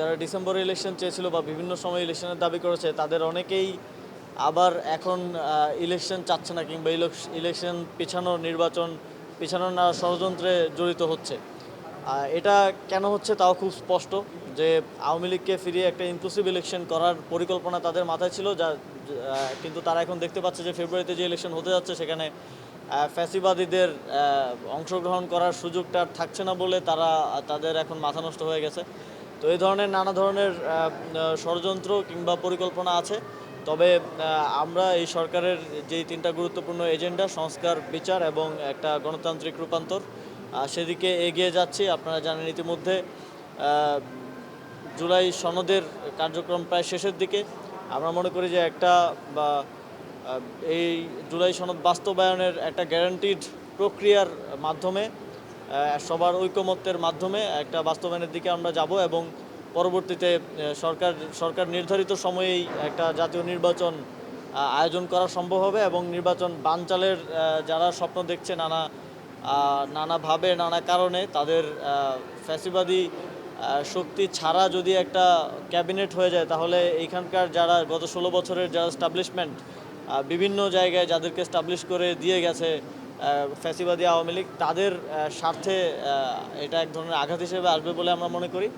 যারা ডিসেম্বরে ইলেকশন চেয়েছিল বা বিভিন্ন সময় ইলেকশনের দাবি করেছে, তাদের অনেকেই আবার এখন ইলেকশন চাচ্ছে না কিংবা ইলেকশন পিছানোর নির্বাচন পিছানোর না ষড়যন্ত্রে জড়িত হচ্ছে। এটা কেন হচ্ছে তাও খুব স্পষ্ট যে আওয়ামী লীগকে ফিরিয়ে একটা ইনক্লুসিভ ইলেকশন করার পরিকল্পনা তাদের মাথায় ছিল, যা কিন্তু তারা এখন দেখতে পাচ্ছে যে ফেব্রুয়ারিতে যে ইলেকশন হতে যাচ্ছে, সেখানে ফ্যাসিবাদীদের অংশগ্রহণ করার সুযোগটা থাকছে না বলে তারা, তাদের এখন মাথা নষ্ট হয়ে গেছে। তো এই ধরনের নানা ধরনের ষড়যন্ত্র কিংবা পরিকল্পনা আছে। তবে আমরা এই সরকারের যেই তিনটা গুরুত্বপূর্ণ এজেন্ডা, সংস্কার, বিচার এবং একটা গণতান্ত্রিক রূপান্তর সেদিকে এগিয়ে যাচ্ছি। আপনারা জানেন ইতিমধ্যে জুলাই সনদের কার্যক্রম প্রায় শেষের দিকে। আমরা মনে করি যে একটা বা এই জুলাই সনদ বাস্তবায়নের একটা গ্যারান্টিড প্রক্রিয়ার মাধ্যমে সবার ঐকমত্যের মাধ্যমে একটা বাস্তবায়নের দিকে আমরা যাব এবং পরবর্তীতে সরকার সরকার নির্ধারিত সময়েই একটা জাতীয় নির্বাচন আয়োজন করা সম্ভব হবে এবং নির্বাচন বানচালের যারা স্বপ্ন দেখছে নানা নানাভাবে নানা কারণে তাদের ফ্যাসিবাদী শক্তি ছাড়া যদি একটা ক্যাবিনেট হয়ে যায়, তাহলে এইখানকার যারা গত ষোলো বছরের যারা স্টাবলিশমেন্ট বিভিন্ন জায়গায় যাদেরকে স্টাবলিশ করে দিয়ে গেছে ফ্যাসিবাদী আওয়ামী লীগ, তাদের স্বার্থে এটা এক ধরনের আঘাত হিসেবে আসবে বলে আমরা মনে করি।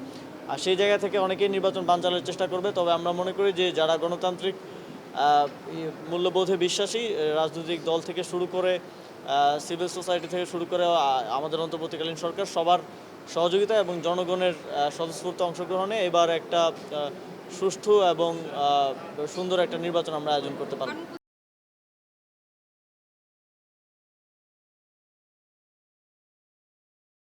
আর সেই জায়গা থেকে অনেকেই নির্বাচন বানচালের চেষ্টা করবে, তবে আমরা মনে করি যে যারা গণতান্ত্রিক মূল্যবোধে বিশ্বাসী রাজনৈতিক দল থেকে শুরু করে সিভিল সোসাইটি থেকে শুরু করে আমাদের অন্তর্বর্তীকালীন সরকার, সবার সহযোগিতা এবং জনগণের স্বতঃস্ফূর্ত অংশগ্রহণে এবার একটা সুষ্ঠু এবং সুন্দর একটা নির্বাচন আমরা আয়োজন করতে পারব।